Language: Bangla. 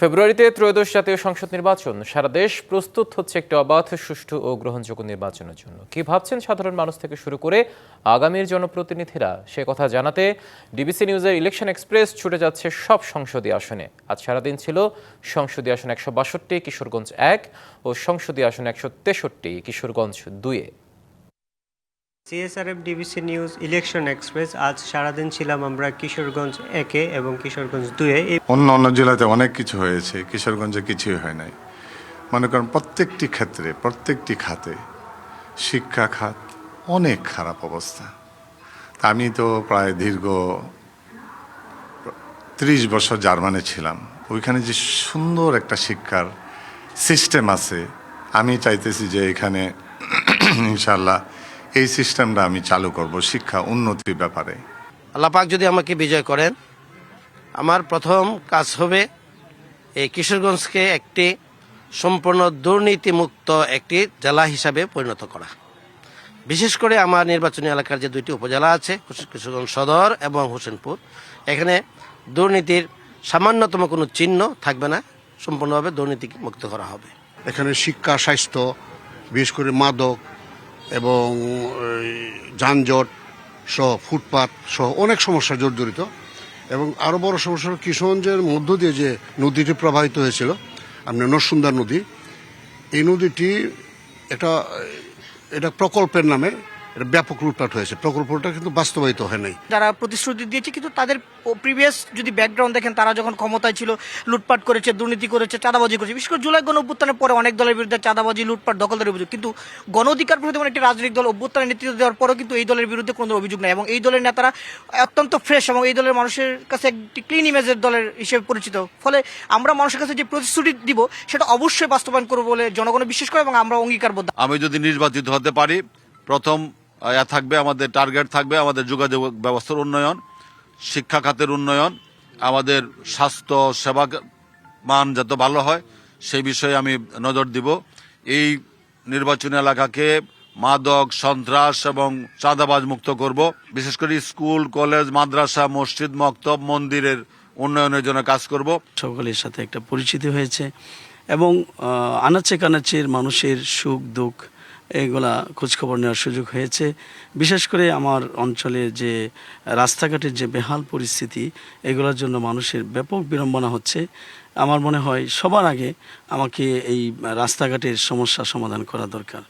ফেব্রুয়ারিতে ত্রয়োদশ জাতীয় সংসদ নির্বাচন। সারা দেশ প্রস্তুত হচ্ছে একটি অবাধ, সুষ্ঠু ও গ্রহণযোগ্য নির্বাচনের জন্য। কি ভাবছেন সাধারণ মানুষ থেকে শুরু করে আগামীর জনপ্রতিনিধিরা? সে কথা জানাতে ডিবিসি নিউজের ইলেকশন এক্সপ্রেস ছুটে যাচ্ছে সব সংসদীয় আসনে। আজ সারাদিন ছিল সংসদীয় আসন একশো বাষট্টি, কিশোরগঞ্জ এক ও সংসদীয় আসন একশো তেষট্টি, কিশোরগঞ্জ দুয়ে CSRF DBC news election express, আজ সারাদিন ছিলাম আমরা কিশোরগঞ্জ একে এবং কিশোরগঞ্জ দুয়ে। অন্য অন্য জেলাতে অনেক কিছু হয়েছে, কিশোরগঞ্জে কিছুই হয় নাই। মনে করেন প্রত্যেকটি ক্ষেত্রে, প্রত্যেকটি খাতে শিক্ষা খাত অনেক খারাপ অবস্থা। আমি তো প্রায় দীর্ঘ ত্রিশ বছর জার্মানে ছিলাম। ওইখানে যে সুন্দর একটা শিক্ষার সিস্টেম আছে, আমি চাইতেছি যে এখানে ইনশাল্লাহ এই সিস্টেমটা আমি চালু করব শিক্ষা উন্নতির ব্যাপারে। আল্লাহ পাক যদি আমাকে বিজয় করেন আমার প্রথম কাজ হবে এই কিশোরগঞ্জকে একটি সম্পূর্ণ দুর্নীতিমুক্ত একটি জেলা হিসাবে পরিণত করা। বিশেষ করে আমার নির্বাচনী এলাকার যে দুইটি উপজেলা আছে কিশোরগঞ্জ সদর এবং হোসেনপুর এখানে দুর্নীতির সামান্যতম কোনো চিহ্ন থাকবে না সম্পূর্ণভাবে দুর্নীতি মুক্ত করা হবে। এখানে শিক্ষা স্বাস্থ্য বিশেষ করে মাদক এবং যানজট সহ ফুটপাত সহ অনেক সমস্যা জর্জরিত এবং আরও বড় সমস্যা কিশোরগঞ্জের মধ্য দিয়ে যে নদীটি প্রবাহিত হয়েছিল, আপনার নরসুন্দর নদী, এই নদীটি এটা এটা প্রকল্পের নামে এটা ব্যাপক লুটপাট হয়েছে। প্রকল্পটা কিন্তু বাস্তবায়িত হয় নাই। যারা প্রতিশ্রুতি দিয়েছে কিন্তু তাদের প্রিভিয়াস যদি ব্যাকগ্রাউন্ড দেখেন তারা যখন ক্ষমতায় ছিল লুটপাট করেছে দুর্নীতি করেছে চাঁদাবাজি করেছে বিশেষ করে জুলাই গণ অভ্যুত্থানের পরে অনেক দলের বিরুদ্ধে চাঁদাবাজি লুটপাট দখলদারি অভিযোগ। কিন্তু গণ অধিকার একটি রাজনৈতিক দল অভ্যুত্থানের নেতৃত্ব দেওয়ার পরেও কিন্তু এই দলের বিরুদ্ধে কোনো অভিযোগ নেই। এবং এই দলের নেতারা অত্যন্ত ফ্রেশ এবং এই দলের মানুষের কাছে একটি ক্লিন ইমেজের দলের হিসেবে পরিচিত। ফলে আমরা মানুষের কাছে যে প্রতিশ্রুতি দিব সেটা অবশ্যই বাস্তবায়ন করব বলে জনগণ বিশ্বাস করে এবং আমরা অঙ্গীকারবদ্ধ। আমি যদি নির্বাচিত হতে পারি প্রথম থাকবে, আমাদের টার্গেট থাকবে, আমাদের যোগাযোগ ব্যবস্থার উন্নয়ন, শিক্ষা খাতের উন্নয়ন, আমাদের স্বাস্থ্য সেবা মান যত ভালো হয়, সেই বিষয়ে আমি নজর দিব। এই নির্বাচনী এলাকাকে মাদক, সন্ত্রাস এবং চাঁদাবাজ মুক্ত করব। বিশেষ করে স্কুল, কলেজ, মাদ্রাসা, মসজিদ, মক্তব, মন্দিরের উন্নয়নের জন্য কাজ করব। সকলের সাথে একটা পরিচিতি হয়েছে এবং আনাচে কানাচের মানুষের সুখ, দুঃখ এগুলা খোঁজখবর নেওয়ার সুযোগ হয়েছে। বিশেষ করে আমার অঞ্চলে যে রাস্তাঘাটের যে বেহাল পরিস্থিতি, এগুলোর জন্য মানুষের ব্যাপক বিড়ম্বনা হচ্ছে। আমার মনে হয় সবার আগে আমাকে এই রাস্তাঘাটের সমস্যা সমাধান করা দরকার।